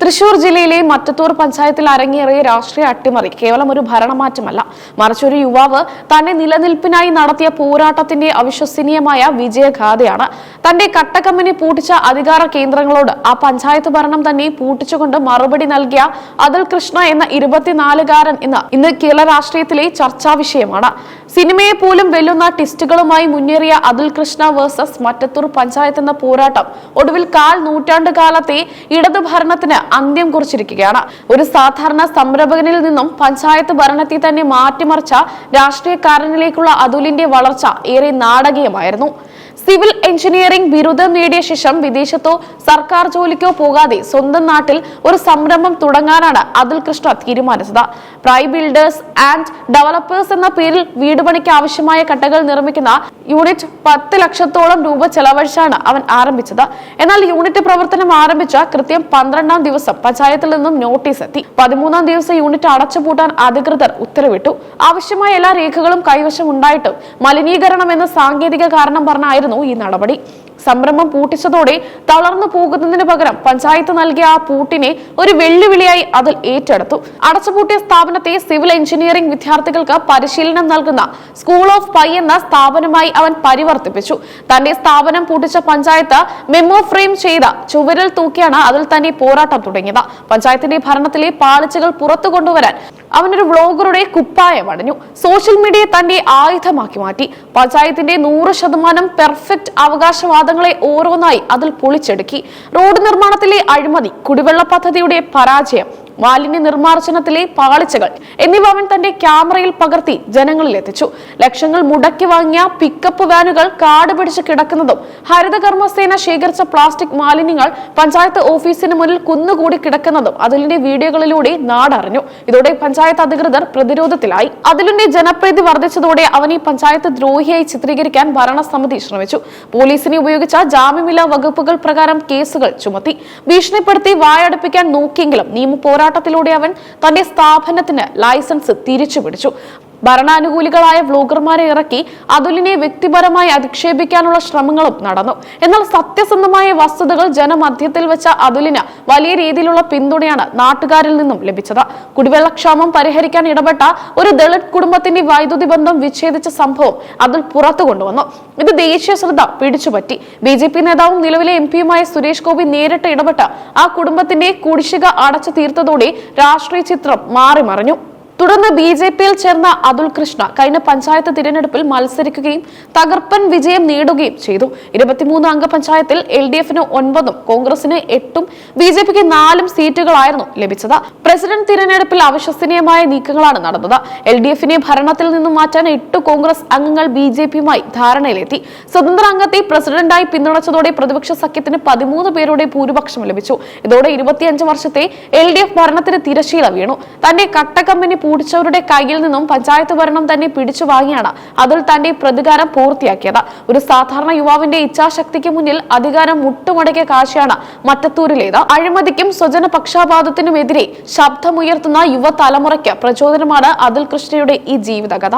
തൃശൂർ ജില്ലയിലെ മറ്റത്തൂർ പഞ്ചായത്തിൽ അരങ്ങേറിയ രാഷ്ട്രീയ അട്ടിമറി കേവലം ഒരു ഭരണമാറ്റമല്ല. മറിച്ച് ഒരു യുവാവ് തന്റെ നിലനിൽപ്പിനായി നടത്തിയ പോരാട്ടത്തിന്റെ അവിശ്വസനീയമായ വിജയഗാഥയാണ്. തന്റെ കട്ടക്കമ്പനി പൂട്ടിച്ച അധികാര കേന്ദ്രങ്ങളോട് ആ പഞ്ചായത്ത് ഭരണം തന്നെ പൂട്ടിച്ചുകൊണ്ട് മറുപടി നൽകിയ അതുൽ കൃഷ്ണ എന്ന ഇരുപത്തിനാലുകാരൻ ഇന്ന് ഇന്ന് കേരള രാഷ്ട്രീയത്തിലെ ചർച്ചാ വിഷയമാണ്. സിനിമയെ പോലും വെല്ലുന്ന ടിസ്റ്റുകളുമായി മുന്നേറിയ അതുൽ കൃഷ്ണ വേഴ്സസ് മറ്റത്തൂർ പഞ്ചായത്ത് എന്ന പോരാട്ടം ഒടുവിൽ കാൽ നൂറ്റാണ്ട് കാലത്തെ അന്ത്യം കുറിച്ചിരിക്കുകയാണ്. ഒരു സാധാരണ സംരംഭകനിൽ നിന്നും പഞ്ചായത്ത് ഭരണത്തിൽ തന്നെ മാറ്റിമറിച്ച രാഷ്ട്രീയക്കാരനിലേക്കുള്ള അതുലിന്റെ വളർച്ച ഏറെ നാടകീയമായിരുന്നു. സിവിൽ എഞ്ചിനീയറിംഗ് ബിരുദം നേടിയ ശേഷം വിദേശത്തോ സർക്കാർ ജോലിക്കോ പോകാതെ സ്വന്തം നാട്ടിൽ ഒരു സംരംഭം തുടങ്ങാനാണ് അതുൽ കൃഷ്ണ തീരുമാനിച്ചത്. പ്രൈ ബിൽഡേഴ്സ് ആൻഡ് ഡെവലപ്പേഴ്സ് എന്ന പേരിൽ വീട് പണിക്ക് ആവശ്യമായ കട്ടകൾ നിർമ്മിക്കുന്ന യൂണിറ്റ് പത്ത് ലക്ഷത്തോളം രൂപ ചെലവഴിച്ചാണ് അവൻ ആരംഭിച്ചത്. എന്നാൽ യൂണിറ്റ് പ്രവർത്തനം ആരംഭിച്ച കൃത്യം പന്ത്രണ്ടാം ദിവസം പഞ്ചായത്തിൽ നിന്നും നോട്ടീസ് എത്തി. പതിമൂന്നാം ദിവസം യൂണിറ്റ് അടച്ചുപൂട്ടാൻ അധികൃതർ ഉത്തരവിട്ടു. ആവശ്യമായ എല്ലാ രേഖകളും കൈവശം ഉണ്ടായിട്ടും മലിനീകരണം എന്ന സാങ്കേതിക കാരണം പറഞ്ഞായിരുന്നു ഈ നടപടി. സംരംഭം പൂട്ടിച്ചതോടെ തളർന്നു പോകുന്നതിന് പകരം പഞ്ചായത്ത് നൽകിയ ആ പൂട്ടിനെ ഒരു വെല്ലുവിളിയായി അതിൽ ഏറ്റെടുത്തു. അടച്ചുപൂട്ടിയ സ്ഥാപനത്തെ സിവിൽ എഞ്ചിനീയറിംഗ് വിദ്യാർത്ഥികൾക്ക് പരിശീലനം നൽകുന്ന സ്കൂൾ ഓഫ് പൈ എന്ന സ്ഥാപനമായി അവൻ പരിവർത്തിപ്പിച്ചു. തന്റെ സ്ഥാപനം പൂട്ടിച്ച പഞ്ചായത്ത് മെമ്മോ ഫ്രെയിം ചെയ്ത ചുവരിൽ തൂക്കിയാണ് അതിൽ തന്നെ പോരാട്ടം തുടങ്ങിയത്. പഞ്ചായത്തിന്റെ ഭരണത്തിലെ പാളിച്ചകൾ പുറത്തു കൊണ്ടുവരാൻ അവനൊരു വ്ളോഗറുടെ കുപ്പായം അടഞ്ഞു. സോഷ്യൽ മീഡിയ തന്റെ ആയുധമാക്കി മാറ്റി. പഞ്ചായത്തിന്റെ നൂറ് ശതമാനം പെർഫെക്റ്റ് അവകാശവാദങ്ങളെ ഓരോന്നായി അതിൽ പൊളിച്ചെടുക്കി. റോഡ് നിർമ്മാണത്തിലെ അഴിമതി കുടിവെള്ള പദ്ധതിയുടെ പരാജയം മാലിന്യ നിർമ്മാർജനത്തിലെ പാളിച്ചകൾ എന്നിവ അവൻ തന്റെ ക്യാമറയിൽ പകർത്തി ജനങ്ങളിൽ എത്തിച്ചു. ലക്ഷങ്ങൾ മുടക്കി വാങ്ങിയ പിക്കപ്പ് വാനുകൾ കാട് പിടിച്ച് കിടക്കുന്നതും ഹരിതകർമ്മസേന ശേഖരിച്ച പ്ലാസ്റ്റിക് മാലിന്യങ്ങൾ പഞ്ചായത്ത് ഓഫീസിന് മുന്നിൽ കുന്നുകൂടി കിടക്കുന്നതും അതിലിന്റെ വീഡിയോകളിലൂടെ നാടറിഞ്ഞു. ഇതോടെ പഞ്ചായത്ത് അധികൃതർ പ്രതിരോധത്തിലായി. അതിലിന്റെ ജനപ്രീതി വർദ്ധിച്ചതോടെ അവനെ പഞ്ചായത്ത് ദ്രോഹിയായി ചിത്രീകരിക്കാൻ ഭരണസമിതി ശ്രമിച്ചു. പോലീസിനെ ഉപയോഗിച്ച ജാമ്യമില്ലാ വകുപ്പുകൾ പ്രകാരം കേസുകൾ ചുമത്തി. ഭീഷണിപ്പെടുത്തി വായടപ്പിക്കാൻ നോക്കിയെങ്കിലും നിയമ പോരാട്ടത്തിലൂടെ അവൻ തന്റെ സ്ഥാപനത്തിന് ലൈസൻസ് തിരിച്ചു പിടിച്ചു ഭരണാനുകൂലികളായ വ്ലോഗർമാരെ ഇറക്കി അതുലിനെ വ്യക്തിപരമായി അധിക്ഷേപിക്കാനുള്ള ശ്രമങ്ങളും നടന്നു. എന്നാൽ സത്യസന്ധമായ വസ്തുതകൾ ജനമധ്യത്തിൽ വെച്ച അതുലിന് വലിയ രീതിയിലുള്ള പിന്തുണയാണ് നാട്ടുകാരിൽ നിന്നും ലഭിച്ചത്. കുടിവെള്ളക്ഷാമം പരിഹരിക്കാൻ ഇടപെട്ട ഒരു ദളിത് കുടുംബത്തിന്റെ വൈദ്യുതി ബന്ധം വിച്ഛേദിച്ച സംഭവം അതിൽ പുറത്തു കൊണ്ടുവന്നു. ഇത് ദേശീയ ശ്രദ്ധ പിടിച്ചുപറ്റി. ബി ജെ പി നേതാവും നിലവിലെ എം പിയുമായ സുരേഷ് ഗോപി നേരിട്ട് ഇടപെട്ട് ആ കുടുംബത്തിന്റെ കുടിശ്ശിക അടച്ചു തീർത്തതോടെ രാഷ്ട്രീയ ചിത്രം മാറിമറിഞ്ഞു. തുടർന്ന് ബി ജെ പിയിൽ ചേർന്ന അതുൽ കൃഷ്ണ കഴിഞ്ഞ പഞ്ചായത്ത് തിരഞ്ഞെടുപ്പിൽ മത്സരിക്കുകയും തകർപ്പൻ വിജയം നേടുകയും ചെയ്തു. ഇരുപത്തിമൂന്ന് അംഗ പഞ്ചായത്തിൽ എൽ ഡി എഫിന് ഒൻപതും കോൺഗ്രസിന് എട്ടും ബി ജെ പിക്ക് നാലും സീറ്റുകളായിരുന്നു ലഭിച്ചത്. പ്രസിഡന്റ് തിരഞ്ഞെടുപ്പിൽ അവിശ്വസനീയമായ നീക്കങ്ങളാണ് നടന്നത്. എൽ ഡി എഫിനെ ഭരണത്തിൽ നിന്നും മാറ്റാൻ എട്ട് കോൺഗ്രസ് അംഗങ്ങൾ ബി ജെ പിയുമായി ധാരണയിലെത്തി. സ്വതന്ത്ര അംഗത്തെ പ്രസിഡന്റായി പിന്തുണച്ചതോടെ പ്രതിപക്ഷ സഖ്യത്തിന് പതിമൂന്ന് പേരുടെ ഭൂരിപക്ഷം ലഭിച്ചു. ഇതോടെ ഇരുപത്തിയഞ്ച് വർഷത്തെ എൽ ഡി എഫ് ഭരണത്തിന് തിരശീല വീണു. തന്റെ കട്ടക്കമ്പനി പൂടിച്ചവരുടെ കയ്യിൽ നിന്നും പഞ്ചായത്ത് ഭരണം തന്നെ പിടിച്ചു വാങ്ങിയാണ്. അതിൽ തന്റെ പ്രതികാരം പൂർത്തിയാക്കിയത്. ഒരു സാധാരണ യുവാവിന്റെ ഇച്ഛാശക്തിക്ക് മുന്നിൽ അധികാരം മുട്ടുമടക്കിയ കാഴ്ചയാണ് മറ്റത്തൂരിലേത്. അഴിമതിക്കും സ്വജന പക്ഷാപാതത്തിനുമെതിരെ ശബ്ദമുയർത്തുന്ന യുവതലമുറയ്ക്ക് പ്രചോദനമാണ് അതുൽ കൃഷ്ണയുടെ ഈ ജീവിതകഥ.